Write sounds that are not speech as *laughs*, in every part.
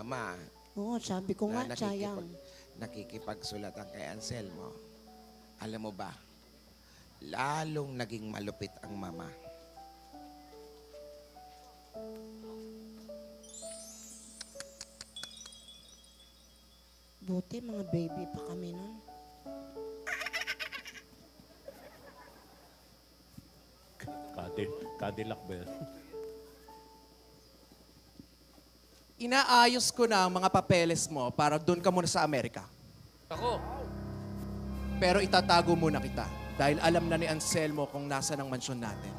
Ama, Oo, sabi ko nga, na sayang. nakikipagsulatan kay Anselmo. Alam mo ba, lalong naging malupit ang mama. Buti, mga baby pa kami nun. Cadil, Cadillac ba yan? Inaayos ko na ang mga papeles mo para doon ka muna sa Amerika. Ako? Pero itatago muna kita dahil alam na ni Anselmo kung nasa ng mansyon natin.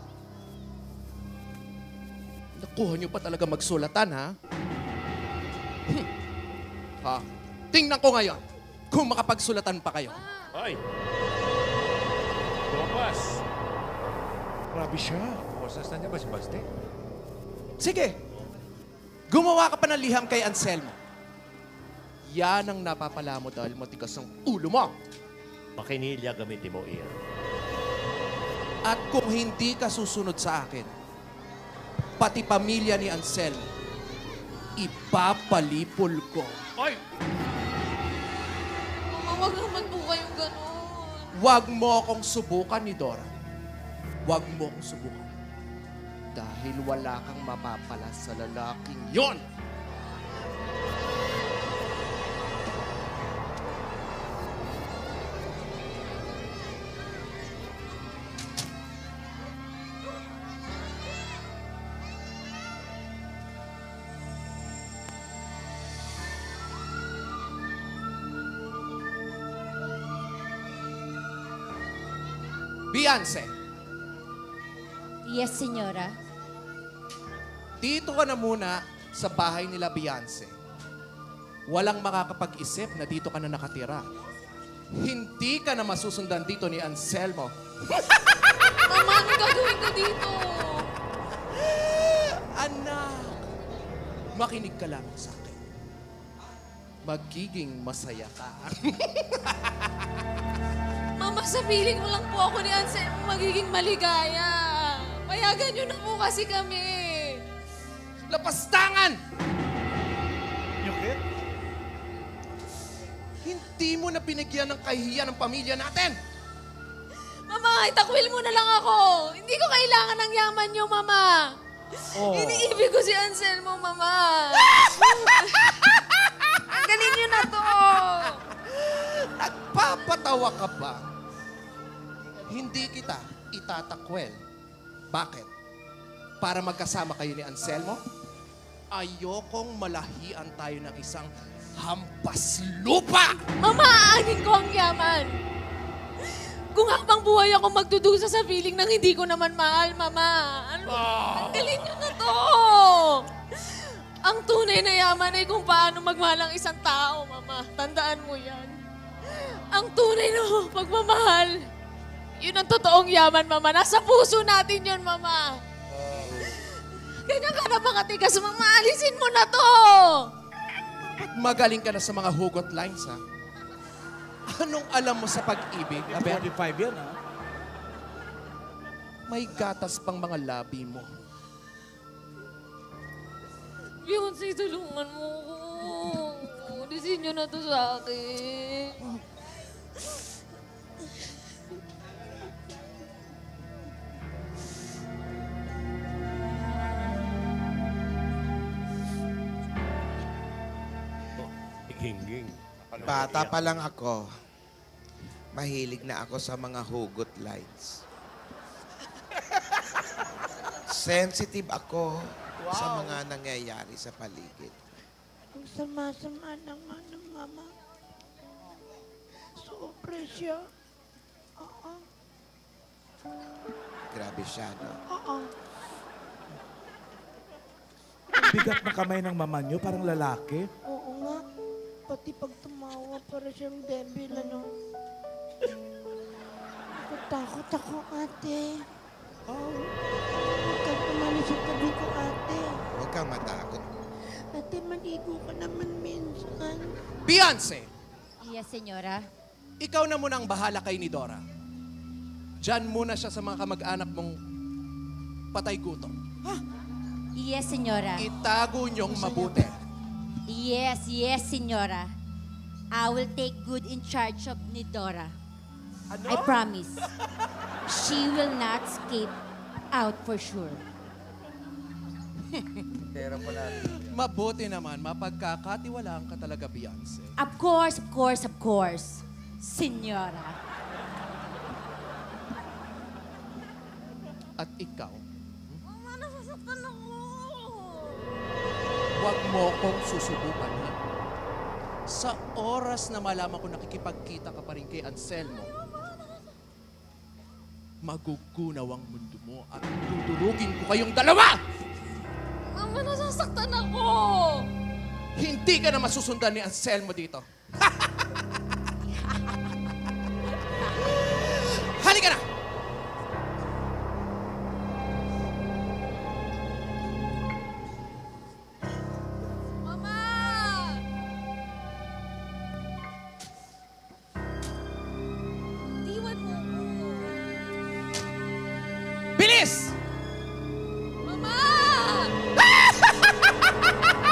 Nakuha niyo pa talaga magsulatan, ha? Hmm. Ha? Tingnan ko ngayon kung makapagsulatan pa kayo. Ay! Lumabas! Grabe siya. Boses na niya ba si Baste? Sige, gumawa ka pa ng liham kay Anselmo. Yan ang napapala mo dahil matigas ang ulo mo. Makinilya gamitin mo iyan. At kung hindi ka susunod sa akin, pati pamilya ni Anselmo, ipapalipol ko. Ay! Mama, wag naman po kayong ganun. Huwag mo akong subukan ni Dora. Huwag mo akong subukan. Dahil wala kang mapapala sa lalaking yon. Beyonce, Yes, senyora. Dito ka na muna sa bahay nila Beyonce. Walang makakapag-isip na dito ka na nakatira. Hindi ka na masusundan dito ni Anselmo. *laughs* Mama, ano gagawin ko dito? Anak, makinig ka lang sa akin. Magiging masaya ka. *laughs* Mama, sa feeling mo lang po ako ni Anselmo magiging maligaya. Payagan niyo na po kasi kami. Lapastangan! Yukit? Hindi mo na binigyan ng kahihiyan ng pamilya natin. Mama, itakwil mo na lang ako. Hindi ko kailangan ng yaman niyo, Mama. Oh. Iniibig ko si Anselmo, Mama. *laughs* Galing niyo na to. Nagpapatawa ka ba? Hindi kita itatakwel. Bakit? Para magkasama kayo ni Anselmo? Ayokong malahian tayo ng isang hampas lupa! Mama, aanin ko ang yaman. Kung habang buhay ako magdudusa sa feeling ng hindi ko naman mahal, Mama. Ano? Tanggalin niyo na to. Ang tunay na yaman ay kung paano magmahal ang isang tao, Mama. Tandaan mo yan. Ang tunay na pagmamahal, yun ang totoong yaman, Mama. Nasa puso natin yun, Mama. Ganyan ka na makatigas, Mama. Alisin mo na to. Magaling ka na sa mga hugot lines, ha? Anong alam mo sa pag-ibig? Aber, 45 yan, ha? may gatas pang mga labi mo. Beyonce, tulungan mo ko. Disin nyo na to sa akin. Igingging. Bata pa lang ako, mahilig na ako sa mga hugot lines. Sensitive ako sa mga nangyayari sa paligid. Ang sama-sama naman ng mama. Sobra siya. Oo, Grabe siya, no? oo. Bigat na kamay ng mama niyo, parang lalaki. Oo. Pati pag tumawa, para siyang devil, ano. Takot ako, ate. Oh. Huwag kang umalis sa tabi ko, ate. Huwag kang matakot. Ate, maligo ka naman minsan. Beyonce, Yes, senyora. ikaw na muna ang bahala kay ni Dora. Diyan muna siya sa mga kamag-anak mong patay gutom. Yes, senyora. Itago niyong mabuti. Yes, yes, Senora. I will take good in charge of ni Dora. I promise. She will not escape out for sure. *laughs* Mabuti naman, mapagkakatiwalaan ka talaga, Beyonce. Of course, of course, of course. Senora. At ikaw, Mama, nasasaktan ako. Huwag mo kong susubukan. Ha? Sa oras na malaman ko nakikipagkita ka pa rin kay Anselmo, magugunaw ang mundo mo at dudurugin ko kayong dalawa! Mama, nasasaktan ako. Hindi ka na masusundan ni Anselmo dito.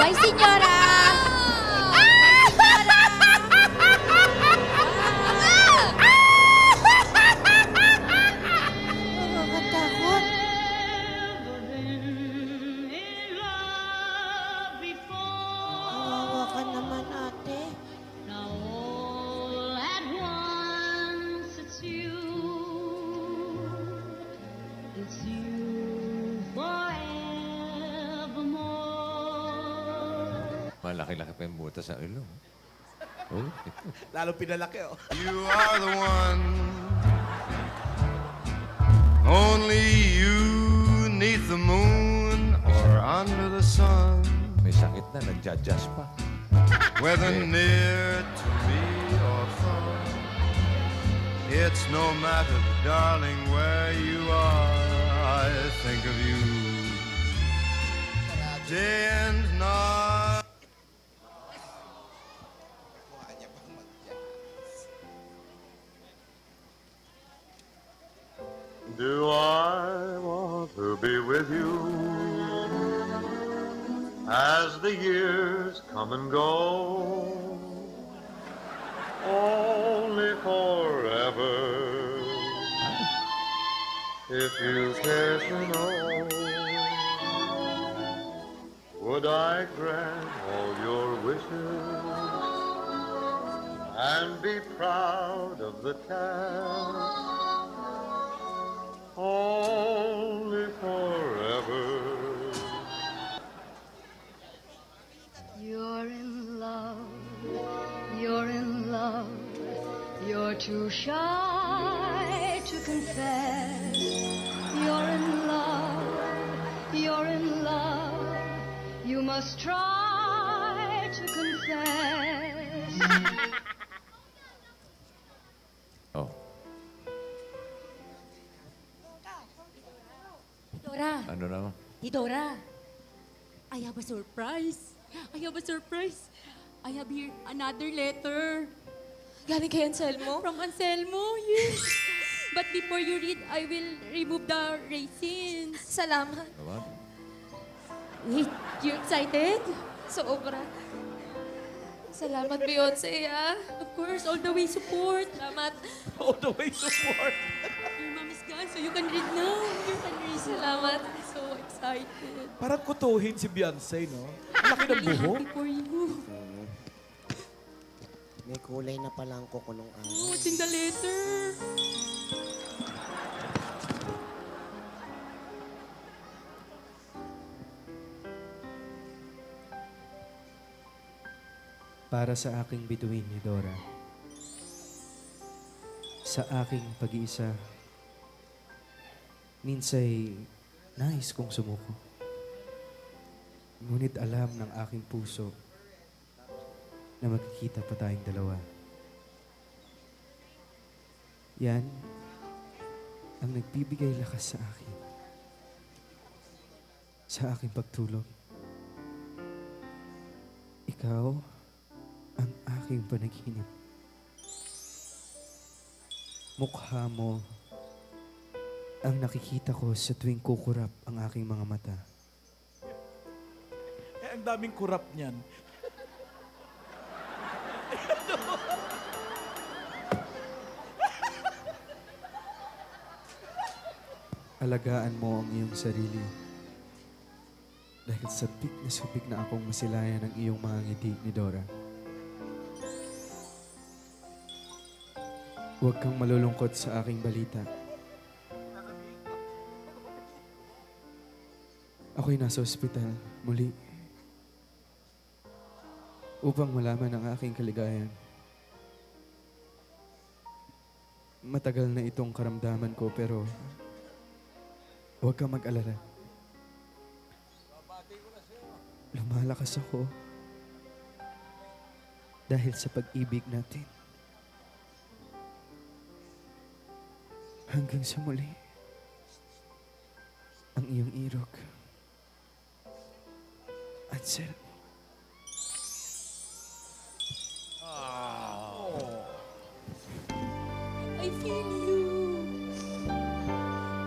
Vai, senhora! Forevermore. Malaki-laki pa yung buta sa ilong. Oh, *laughs* Lalo pinalaki, oh. You are the one. Only you neath the moon or under the sun. may sakit na, nagja-jazz pa. *laughs* Whether near to me or far. It's no matter, darling, where you are. I think of you. Day and night. With you as the years come and go? Only forever. If you care to know, would I grant all your wishes and be proud of the task? In love, you must try to confess. Oh, Dora, ano naman? di Dora. I have a surprise. I have a surprise. I have here another letter Galing kay Anselmo? from Anselmo. Yes. But before you read, I will remove the raisins. Salamat. Naman? You excited? Sobra. Salamat, Beyonce, ah. Of course, all the way support. Salamat. All the way support. Your mom is gone, so you can read now. You can read. Salamat. I'm so excited. Parang kutuhin si Beyonce, no? Ang laki ng buhok. happy for you. May kulay na pala ang kuko nung araw. Oh, it's in the letter. Para sa aking bituin ni Dora. Sa aking pag-iisa, minsay nais kong sumuko. Ngunit alam ng aking puso na magkikita pa tayong dalawa. Yan ang nagbibigay lakas sa akin. Sa aking pagtulog. Ikaw ang aking panaginip. Mukha mo ang nakikita ko sa tuwing kukurap ang aking mga mata. Eh, ang daming kurap niyan. Alagaan mo ang iyong sarili. Dahil sa na subik na akong masilayan ng iyong mga ngiti ni Dora. Huwag kang malulungkot sa aking balita. Ako'y nasa ospital muli upang malaman ang aking kaligayan. Matagal na itong karamdaman ko pero huwag kang mag-alala. Lumalakas ako dahil sa pag-ibig natin. Hanggang sa muli, ang iyong irog. Ansel. I feel you.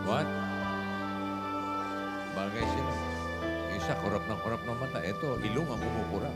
What? Bagay sila. Isa, kurap ng kurap ng mata. Ito, ilong ang kumukura.